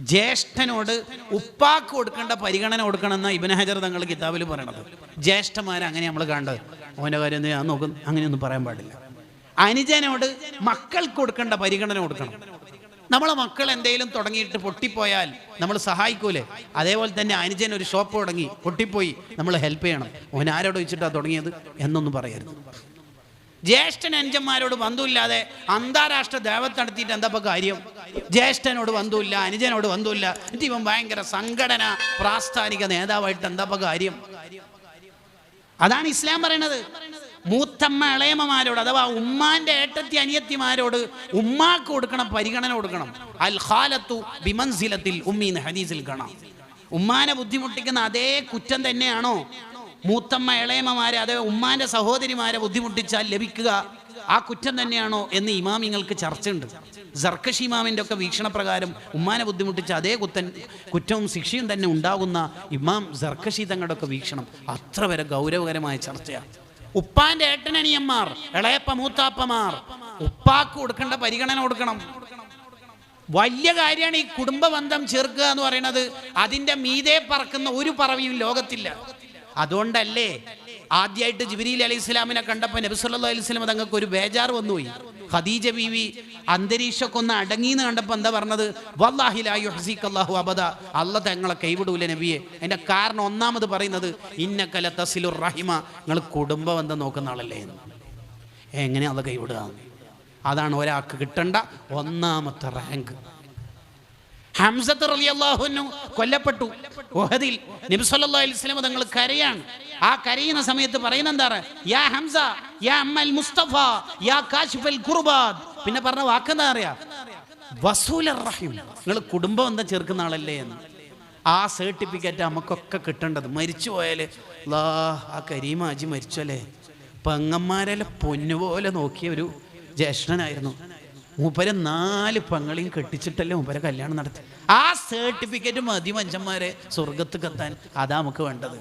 ജ്യേഷ്ഠനോട് ഉപ്പാക്ക് കൊടുക്കേണ്ട പരിഗണന കൊടുക്കണമെന്ന ഇബൻ ഹജർ തങ്ങൾ കിതാബിൽ പറയണത്. ജ്യേഷ്ഠന്മാരെ അങ്ങനെ നമ്മൾ കണ്ടത് ഓന്റെ കാര്യം ഞാൻ നോക്കും. അങ്ങനെയൊന്നും പറയാൻ പാടില്ല. അനുജനോട് മക്കൾക്ക് കൊടുക്കേണ്ട പരിഗണന കൊടുക്കണം. നമ്മളെ മക്കൾ എന്തെങ്കിലും തുടങ്ങിയിട്ട് പൊട്ടിപ്പോയാൽ നമ്മൾ സഹായിക്കൂലേ? അതേപോലെ തന്നെ അനുജൻ ഒരു ഷോപ്പ് തുടങ്ങി പൊട്ടിപ്പോയി നമ്മൾ ഹെൽപ്പ് ചെയ്യണം. ഓൻ ആരോട് വെച്ചിട്ടാണ് തുടങ്ങിയത്? എന്നൊന്നും പറയരുത്. ജ്യേഷ്ഠൻ അനുജന്മാരോട് ബന്ധമില്ലാതെ അന്താരാഷ്ട്ര ദേവത്ത് നടത്തിയിട്ട് എന്താ കാര്യം? ജ്യേഷ്ഠനോട് ബന്ധമില്ല അനുജനോട് ബന്ധമില്ല എന്നിട്ട് ഇവൻ ഭയങ്കര സംഘടന പ്രാസ്ഥാനിക നേതാവായിട്ട് എന്താ കാര്യം? അതാണ് ഇസ്ലാം പറയണത്. മൂത്തമ്മ ഇളയമ്മമാരോട് അഥവാ ഉമ്മാന്റെ ഏട്ടത്തി അനിയത്തിമാരോട് ഉമ്മാക്ക് കൊടുക്കണം പരിഗണന കൊടുക്കണം. അൽ ഖാലത്തു ബിമൻസിലത്തിൽ ഉമ്മീന്ന് ഹദീസിൽ കാണാം. ഉമ്മാനെ ബുദ്ധിമുട്ടിക്കുന്ന അതേ കുറ്റം തന്നെയാണോ? മൂത്തമ്മ ഇളയമ്മമാരെ അതേ ഉമ്മാന്റെ സഹോദരിമാരെ ബുദ്ധിമുട്ടിച്ചാൽ ലഭിക്കുക ആ കുറ്റം തന്നെയാണോ എന്ന് ഇമാമിങ്ങൾക്ക് ചർച്ചയുണ്ട്. സർക്കഷി ഇമാമിന്റെ ഒക്കെ വീക്ഷണപ്രകാരം ഉമ്മാനെ ബുദ്ധിമുട്ടിച്ച അതേ കുത്തൻ കുറ്റവും ശിക്ഷയും തന്നെ ഉണ്ടാകുന്ന ഇമാം സർക്കഷി തങ്ങളുടെ ഒക്കെ വീക്ഷണം. അത്ര വരെ ഗൗരവകരമായ ചർച്ചയാണ് ഉപ്പാന്റെ ഏട്ടനനിയന്മാർ ഇളയപ്പ മൂത്താപ്പമാർ ഉപ്പാക്ക് കൊടുക്കേണ്ട പരിഗണന കൊടുക്കണം. വലിയ കാര്യമാണ് ഈ കുടുംബബന്ധം ചേർക്കുക എന്ന് പറയുന്നത്. അതിന്റെ മീതെ പറക്കുന്ന ഒരു പറവിയും ലോകത്തില്ല. അതുകൊണ്ടല്ലേ ആദ്യമായിട്ട് ജിബിരിയിൽ അലൈഹി ഇസ്ലാമിനെ കണ്ടപ്പോൾ നബി സല്ലല്ലാഹു അലൈഹി സ്വലം തങ്ങൾക്ക് ഒരു ബേജാർ വന്നുപോയി. ഖദീജ ബീവി അന്തരീക്ഷമൊക്കെ ഒന്ന് അടങ്ങിന്ന് കണ്ടപ്പോൾ എന്താ പറഞ്ഞത്? വല്ലാഹി ലാ അള്ളാഹു അബദ. അല്ല തങ്ങളെ കൈവിടൂല നബിയെ. അതിന്റെ കാരണം ഒന്നാമത് പറയുന്നത് ഇന്നക്കല തസിലുർ റഹിമ. നിങ്ങൾ കുടുംബ ബന്ധം നോക്കുന്ന ആളല്ലേ എന്ന്. എങ്ങനെ അത് കൈവിടുക? അതാണ് ഒരാൾക്ക് കിട്ടേണ്ട ഒന്നാമത്തെ റാങ്ക് ഹംസത്ത് അള്ളാഹുനു കൊല്ലപ്പെട്ടു. ഓഹദിൽ നബി സല്ലല്ലാഹു അലൈഹി വസല്ലം തങ്ങൾ കരയാണ്. ആ കരയുന്ന സമയത്ത് പറയുന്ന എന്താണ്? യാ ഹംസ യാ അമ്മൽ മുസ്തഫ യാ കാശിഫൽ കുർബാദ്. പിന്നെ പറഞ്ഞ വാക്കെന്താ അറിയാ? വസൂല റഹീം. നിങ്ങൾ കുടുംബം എന്താ ചേർക്കുന്ന ആളല്ലേ എന്ന്. ആ സർട്ടിഫിക്കറ്റ് നമുക്കൊക്കെ കിട്ടേണ്ടത്. മരിച്ചു പോയാൽ ലാ ആ കരീമാജി മരിച്ചല്ലേ? പെങ്ങന്മാരെല്ലാം പൊന്നുപോലെ നോക്കിയ ഒരു ജ്യേഷ്ഠനായിരുന്നു. മൂപ്പരെ നാല് പങ്ങളെയും കെട്ടിച്ചിട്ടല്ലേ മൂപ്പരെ കല്യാണം നടത്തി. ആ സർട്ടിഫിക്കറ്റ് മതി മനുഷ്യന്മാരെ സ്വർഗത്ത് കത്താൻ അതാ നമുക്ക് വേണ്ടത്.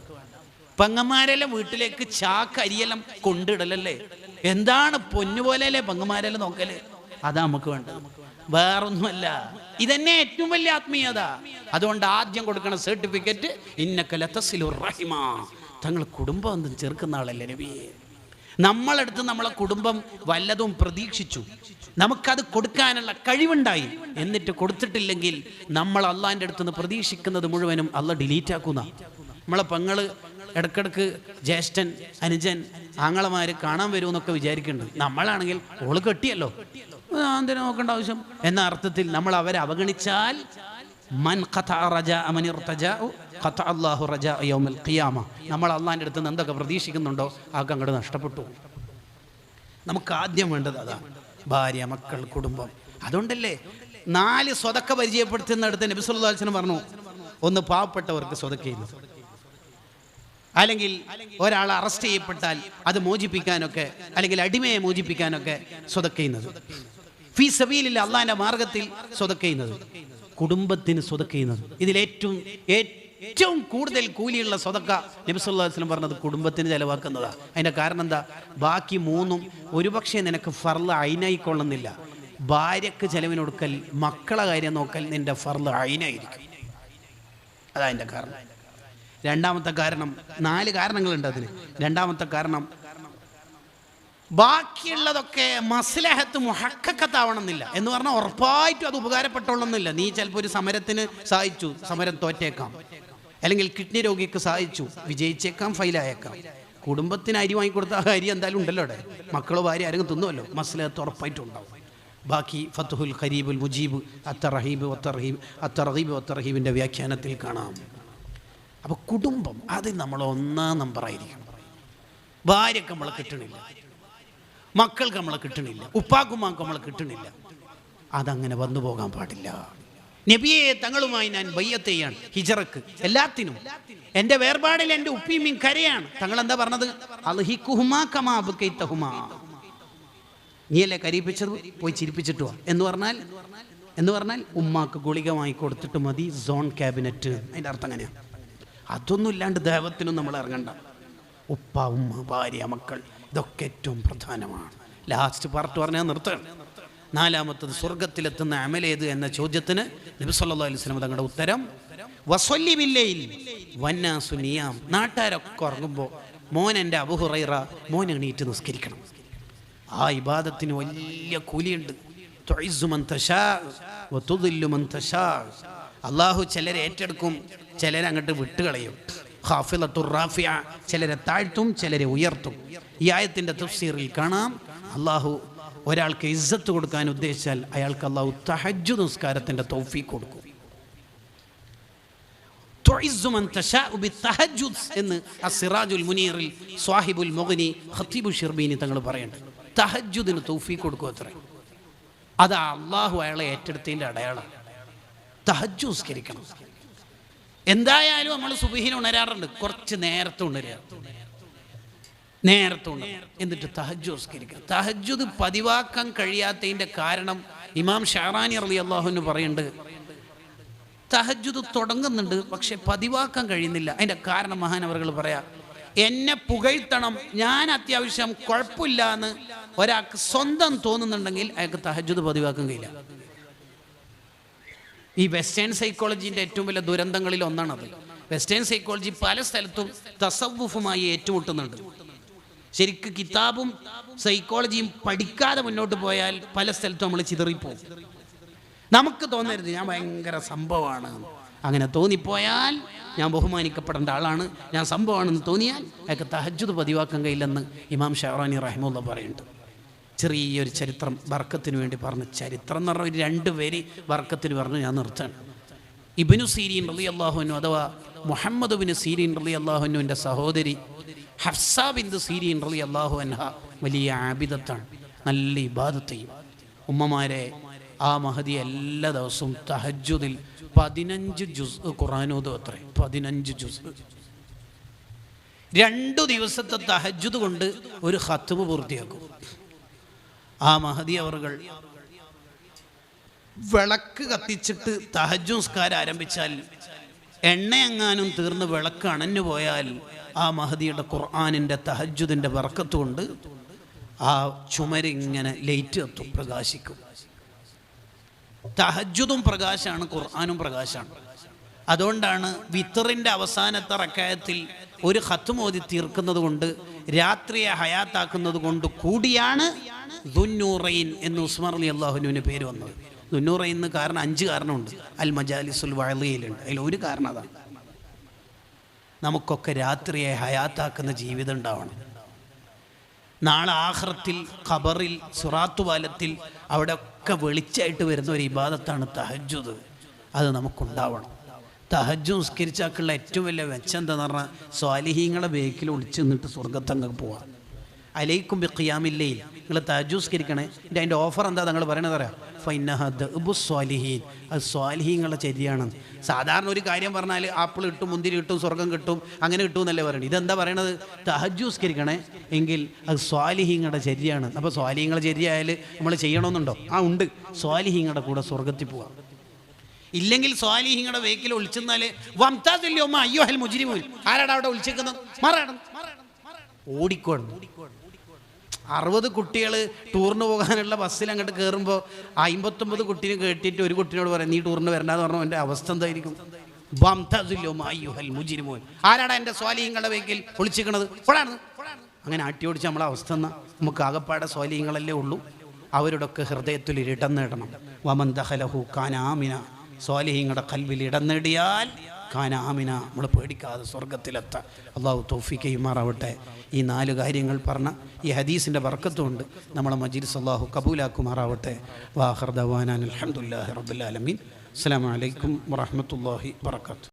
പെങ്ങന്മാരെല്ലാം വീട്ടിലേക്ക് ചാക്കരിയെല്ലാം കൊണ്ടിടലല്ലേ? എന്താണ് പൊന്നുപോലെയല്ലേ പെങ്ങന്മാരെല്ലാം നോക്കൽ? അതാ നമുക്ക് വേണ്ടത്. വേറൊന്നുമല്ല. ഇതന്നെ ഏറ്റവും വലിയ ആത്മീയത. അതുകൊണ്ട് ആദ്യം കൊടുക്കണ സർട്ടിഫിക്കറ്റ് ഇന്നക്കല തസിലുർ റഹിമ തങ്ങൾ കുടുംബം എന്തും ചേർക്കുന്ന ആളല്ലേ നബിയെ നമ്മളെടുത്ത് നമ്മളെ കുടുംബം വല്ലതും പ്രതീക്ഷിച്ചു. നമുക്കത് കൊടുക്കാനുള്ള കഴിവുണ്ടായി. എന്നിട്ട് കൊടുത്തിട്ടില്ലെങ്കിൽ നമ്മൾ അള്ളാന്റെ അടുത്ത് നിന്ന് പ്രതീക്ഷിക്കുന്നത് മുഴുവനും അള്ള ഡിലീറ്റ് ആക്കുന്ന. നമ്മളെ പെങ്ങൾ ഇടക്കിടക്ക് ജ്യേഷ്ഠൻ അനുജൻ ആങ്ങളമാര് കാണാൻ വരുമെന്നൊക്കെ വിചാരിക്കുന്നുണ്ട്. നമ്മളാണെങ്കിൽ ഓൾ കെട്ടിയല്ലോ. എന്തിനു നോക്കേണ്ട ആവശ്യം? എന്ന അർത്ഥത്തിൽ നമ്മൾ അവരെ അവഗണിച്ചാൽ മൻ ഖതഅ അള്ളാഹു റജ യൗമൽ ഖിയാമ. നമ്മൾ അള്ളാഹിന്റെ അടുത്ത് നിന്ന് എന്തൊക്കെ പ്രതീക്ഷിക്കുന്നുണ്ടോ അതൊക്കെ അങ്ങോട്ട് നഷ്ടപ്പെട്ടു. നമുക്ക് ആദ്യം വേണ്ടത് അതാണ് ഭാര്യ മക്കൾ കുടുംബം. അതുകൊണ്ടല്ലേ നാല് സ്വതക്ക പരിചയപ്പെടുത്തുന്നിടത്ത് നബി സല്ലല്ലാഹു അലൈഹി പറഞ്ഞു ഒന്ന് പാവപ്പെട്ടവർക്ക് സ്വതക്ക ചെയ്യുന്നത് അല്ലെങ്കിൽ ഒരാൾ അറസ്റ്റ് ചെയ്യപ്പെട്ടാൽ അത് മോചിപ്പിക്കാനൊക്കെ അല്ലെങ്കിൽ അടിമയെ മോചിപ്പിക്കാനൊക്കെ സ്വതക്ക ചെയ്യുന്നത് ഫീ സബീലില്ല അള്ളാഹിന്റെ മാർഗത്തിൽ സ്വതക്ക ചെയ്യുന്നത് കുടുംബത്തിന് സ്വതക്ക ചെയ്യുന്നത് ഇതിലേറ്റവും ഏറ്റവും കൂടുതൽ കൂലിയുള്ള സ്വതക്ക നബിസുല്ലാസ്ലം പറഞ്ഞത് കുടുംബത്തിന് ചിലവാക്കുന്നതാ. അതിന്റെ കാരണം എന്താ? ബാക്കി മൂന്നും ഒരുപക്ഷെ നിനക്ക് ഫർൾ അയിനായിക്കൊള്ളുന്നില്ല. ഭാര്യക്ക് ചെലവിന് കൊടുക്കൽ മക്കളെ കാര്യം നോക്കൽ നിന്റെ ഫർൾ അയിനായിരിക്കും. അതാ അതിന്റെ കാരണം. രണ്ടാമത്തെ കാരണം നാല് കാരണങ്ങളുണ്ട് അതിന്. രണ്ടാമത്തെ കാരണം ബാക്കിയുള്ളതൊക്കെ മസ്ലഹത്ത് മുഹക്കത്താവണമെന്നില്ല എന്ന് പറഞ്ഞാൽ ഉറപ്പായിട്ടും അത് ഉപകാരപ്പെട്ടോളണമെന്നില്ല നീ ചിലപ്പോൾ ഒരു സമരത്തിന് സഹായിച്ചു സമരം തോറ്റേക്കാം. അല്ലെങ്കിൽ കിഡ്നി രോഗിക്ക് സഹായിച്ചു വിജയിച്ചേക്കാം ഫൈലായേക്കാം. കുടുംബത്തിന് അരി വാങ്ങിക്കൊടുത്ത ആ അരി എന്തായാലും ഉണ്ടല്ലോ അവിടെ. മക്കളോ ഭാര്യ ആരെങ്കിലും തിന്നുമല്ലോ മസ്ലത്ത് ഉറപ്പായിട്ടുണ്ടാവും. ബാക്കി ഫത്തുഹുൽ ഖരീബുൽ മുജീബ് അത്തറഹീബ് ഒത്തറഹീബ് അത്തറഹീബ് ഒത്തറഹീബിന്റെ വ്യാഖ്യാനത്തിൽ കാണാം. അപ്പോൾ കുടുംബം അത് നമ്മൾ ഒന്നാം നമ്പർ നമ്പറായിരിക്കണം ഭാര്യക്ക് നമ്മളെ കിട്ടണില്ല. മക്കൾക്ക് നമ്മളെ കിട്ടണില്ല. ഉപ്പാക്കുമാക്ക് നമ്മളെ കിട്ടണില്ല. അതങ്ങനെ വന്നു പോകാൻ പാടില്ല. നബിയെ തങ്ങളുമായി ഞാൻ വയ്യത്തെയാണ് ഹിജറക്ക് എല്ലാത്തിനും. എന്റെ വേർപാടിൽ എന്റെ ഉപ്പിയും കരയാണ്. തങ്ങൾ എന്താ പറഞ്ഞത് നീയല്ലേ കരീപ്പിച്ചത് പോയി ചിരിപ്പിച്ചിട്ടു എന്ന് പറഞ്ഞാൽ എന്ന് പറഞ്ഞാൽ ഉമ്മാക്ക് ഗുളിക കൊടുത്തിട്ട് മതി സോൺ ക്യാബിനറ്റ്. അതിന്റെ അർത്ഥം അങ്ങനെയാണ് അതൊന്നും ഇല്ലാണ്ട് ദൈവത്തിനും നമ്മൾ ഇറങ്ങണ്ട. ഉപ്പ ഉമ്മ ഭാര്യ മക്കൾ ഇതൊക്കെ ഏറ്റവും പ്രധാനമാണ്. ലാസ്റ്റ് പാർട്ട് പറഞ്ഞാൽ നിർത്തണം. നാലാമത്തത് സ്വർഗത്തിലെത്തുന്ന അമലേത് എന്ന ചോദ്യത്തിന് നബി സല്ലല്ലാഹു അലൈഹി വസല്ലം തങ്ങളുടെ ഉത്തരം വസൊല്ലിമില്ലയിൽ വന്നാസു നിയാം. നാട്ടുകാരൊക്കെ ഉറങ്ങുമ്പോൾ മോൻ എന്റെ അബുഹുറൈറ മോൻ എണീറ്റ് നിസ്കരിക്കണം. ആ ഇബാദത്തിന് വലിയ കൂലിയുണ്ട്. അള്ളാഹു ചിലരെ ഏറ്റെടുക്കും ചിലരെ അങ്ങോട്ട് വിട്ടുകളയും. ഖാഫിലത്തുർ റാഫിയ ചിലരെ താഴ്ത്തും ചിലരെ ഉയർത്തും. ഈ ആയത്തിന്റെ തഫ്സീറിൽ കാണാം അള്ളാഹു ഒരാൾക്ക് ഇസ്സത്ത് കൊടുക്കാൻ ഉദ്ദേശിച്ചാൽ അയാൾക്ക് അള്ളാഹു തഹജ്ജു നിസ്കാരത്തിന്റെ തൗഫീഖ് കൊടുക്കും. എന്ന് അസിറാജുൽ മുനീറിൽ സ്വാഹിബുൽ മുഗ്നി ഖത്തീബു ഷിർബീനി തങ്ങൾ പറയുന്നുണ്ട്. തഹജ്ജുദിന് തൗഫീഖ് കൊടുക്കുക അത്ര. അത് അള്ളാഹു അയാളെ ഏറ്റെടുത്തതിന്റെ അടയാളമാണ് തഹജ്ജു നിസ്കരിക്കണം. എന്തായാലും നമ്മൾ സുബിഹിന് ഉണരാറുണ്ട്. കുറച്ച് നേരത്തെ ഉണരുക. നേരത്തെ എന്നിട്ട് തഹജ്ജു നിസ്കരിക്കുക തഹജ്ജുദ് പതിവാക്കാൻ കഴിയാത്തതിന്റെ കാരണം ഇമാം ഷാറാനി അലി അള്ളാഹുവിന് പറയുന്നുണ്ട്. തഹജ്ജുദ് തുടങ്ങുന്നുണ്ട് പക്ഷെ പതിവാക്കാൻ കഴിയുന്നില്ല. അതിന്റെ കാരണം മഹാനവറുകൾ പറയാം എന്നെ പുകഴ്ത്തണം. ഞാൻ അത്യാവശ്യം കുഴപ്പമില്ല എന്ന് ഒരാൾക്ക് സ്വന്തം തോന്നുന്നുണ്ടെങ്കിൽ അയാൾക്ക് തഹജ്ജുദ് പതിവാക്കാൻ കഴിയില്ല. ഈ വെസ്റ്റേൺ സൈക്കോളജീന്റെ ഏറ്റവും വലിയ ദുരന്തങ്ങളിൽ ഒന്നാണത്. വെസ്റ്റേൺ സൈക്കോളജി പല സ്ഥലത്തും തസവുഫുമായി ഏറ്റുമുട്ടുന്നുണ്ട്. ശരിക്ക് കിതാബും സൈക്കോളജിയും പഠിക്കാതെ മുന്നോട്ട് പോയാൽ പല സ്ഥലത്തും നമ്മൾ ചിതറിപ്പോകും നമുക്ക് തോന്നരുത് ഞാൻ ഭയങ്കര സംഭവമാണ്. അങ്ങനെ തോന്നിപ്പോയാൽ ഞാൻ ബഹുമാനിക്കപ്പെടേണ്ട ആളാണ്. ഞാൻ സംഭവമാണെന്ന് തോന്നിയാൽ അയാൾക്ക് തഹജ്ജുദ് പതിവാക്കാൻ കഴിയില്ലെന്ന് ഇമാം ഷെഹറാനി റഹ്മുല്ല പറയുന്നുണ്ട്. ചെറിയൊരു ചരിത്രം വർക്കത്തിന് വേണ്ടി പറഞ്ഞു ചരിത്രം എന്ന് പറഞ്ഞ ഒരു രണ്ട് പേര് വർക്കത്തിന് പറഞ്ഞു ഞാൻ നിർത്താണ് ഇബിനു സീരീൻ റലി അള്ളാഹുനു അഥവാ മുഹമ്മദ് ബിന് സീരീൻ റലി അള്ളാഹുനുവിന്റെ സഹോദരി ഹഫ്സ ബിന്ദു സീരീൻ റലി അള്ളാഹു അൻഹ വലിയ ആബിദത്താണ്. നല്ല ഇബാദത്തെയും ഉമ്മമാരെ ആ മഹതി എല്ലാ ദിവസവും തഹജുദിൽ പതിനഞ്ച് ജുസ് ഖുറാനോദ് അത്രേ പതിനഞ്ച് ജുസ്. രണ്ടു ദിവസത്തെ തഹജുദ് കൊണ്ട് ഒരു ഹത്തുമ് പൂർത്തിയാക്കും. ആ മഹതി അവർകൾ വിളക്ക് കത്തിച്ചിട്ട് തഹജുസ്കാരം ആരംഭിച്ചാൽ എണ്ണയെങ്ങാനും തീർന്ന് വിളക്ക് അണഞ്ഞു പോയാൽ ആ മഹദിയുടെ ഖുർആാനിന്റെ തഹജുദിന്റെ വറക്കത്തുകൊണ്ട് ആ ചുമരിങ്ങനെ ലൈറ്റ് എത്തും പ്രകാശിക്കും. തഹജുദും പ്രകാശമാണ് ഖുർആാനും പ്രകാശമാണ് അതുകൊണ്ടാണ് വിത്തറിന്റെ അവസാനത്തെ റക്കായത്തിൽ ഒരു ഹത്ത് മോതി തീർക്കുന്നത് കൊണ്ട് രാത്രിയെ ഹയാത്താക്കുന്നത് കൊണ്ട് കൂടിയാണ് ദുന്നൂറൈൻ എന്ന് ഉസ്മാർ അലി അള്ളാഹുനുവിന് പേര് വന്നത്. ദുന്നൂറൈൻ എന്ന് കാരണം അഞ്ച് കാരണമുണ്ട്. അൽ മജാലിസുൽ വഴലിയിലുണ്ട് അതിൽ ഒരു കാരണം അതാണ്. നമുക്കൊക്കെ രാത്രിയെ ഹയാത്താക്കുന്ന ജീവിതം ഉണ്ടാവണം. നാളെ ആഹ്റത്തിൽ ഖബറിൽ സുറാത്തുപാലത്തിൽ അവിടെ ഒക്കെ വെളിച്ചായിട്ട് വരുന്ന ഒരു ഇബാദത്താണ് തഹജുദ് അത് നമുക്കുണ്ടാവണം. തഹജ്ജു നിസ്കരിച്ചാക്കുള്ള ഏറ്റവും വലിയ മെച്ചം എന്താണെന്ന് പറഞ്ഞാൽ സ്വാലിഹീങ്ങളെ ബേക്കിൽ ഒളിച്ചു നിന്നിട്ട് സ്വർഗത്തങ്ങ് പോവാം. അലൈക്കും ബിക്കിയാമില്ലേ നിങ്ങൾ തഹജ്ജു നിസ്കരിക്കണേ. എന്റെ അതിന്റെ ഓഫർ എന്താ? നിങ്ങൾ പറയണത് അറിയാം? ഫൈനഹു സ്വാലിഹീൻ. അത് സ്വാലിഹീങ്ങളുടെ ചര്യയാണ് സാധാരണ ഒരു കാര്യം പറഞ്ഞാൽ ആപ്പിൾ കിട്ടും മുന്തിരി കിട്ടും സ്വർഗം കിട്ടും അങ്ങനെ കിട്ടും എന്നല്ലേ പറയുന്നത് ഇതെന്താ പറയണത്? തഹജൂസ്കരിക്കണേ എങ്കിൽ അത് സ്വാലിഹീങ്ങളുടെ ചര്യയാണ് അപ്പോൾ സ്വാലിഹീങ്ങളുടെ ചര്യായാൽ നമ്മൾ ചെയ്യണമെന്നുണ്ടോ ആ ഉണ്ട്. സ്വാലിഹീങ്ങളുടെ കൂടെ സ്വർഗത്തിൽ പോവാം. ഇല്ലെങ്കിൽ സ്വാലിഹിങ്ങളുടെ വേക്കിൽ ഒളിച്ചെന്നാൽ വംതാദില്ലോ അയ്യോ ഹൽ മുജിരിമോൻ. ആരാടാ അവിടെ ഒളിച്ചേക്കുന്നത്? മാറാടം ഓടിക്കോണം അറുപത് കുട്ടികൾ ടൂറിന് പോകാനുള്ള ബസ്സിൽ അങ്ങോട്ട് കയറുമ്പോൾ അമ്പത്തൊമ്പത് കുട്ടീനെ കേട്ടിട്ട് ഒരു കുട്ടീനോട് പറയാം നീ ടൂറിന് വരണ്ടെന്ന് പറഞ്ഞു എന്റെ അവസ്ഥ എന്തായിരിക്കും? ആരാണ് എന്റെ സ്വാലിഹിങ്ങളുടെ വേക്കിൽ ഒളിച്ചിക്കണത്? ഇപ്പോഴാണ് അങ്ങനെ ആട്ടി ഓടിച്ച് നമ്മളെ അവസ്ഥ എന്നാ നമുക്ക് ആകപ്പാടെ സ്വാലിഹങ്ങളല്ലേ ഉള്ളൂ. അവരുടെ ഒക്കെ ഹൃദയത്തിൽ ഇടം നേടണം. വമൻ ദഹലഹു കാനാമിന. സ്വാലിഹിങ്ങളുടെ കൽവിൽ ഇടം നേടിയാൽ കാനാമിന നമ്മൾ പേടിക്കാതെ സ്വർഗത്തിലെത്താം അള്ളാഹു തോഫിക്കയുമാറാവട്ടെ ഈ നാല് കാര്യങ്ങൾ പറഞ്ഞ ഈ ഹദീസിന്റെ വർക്കത്തുകൊണ്ട് നമ്മളെ മജീദ് അള്ളാഹു കബൂലാക്കുമാറാവട്ടെ. വാഹർദാൻ അലഹമുല്ലാ റബുല്ലാലമീൻ അസ്സാം വലൈക്കും വാഹമത്തല്ലാഹി വർക്കാത്തു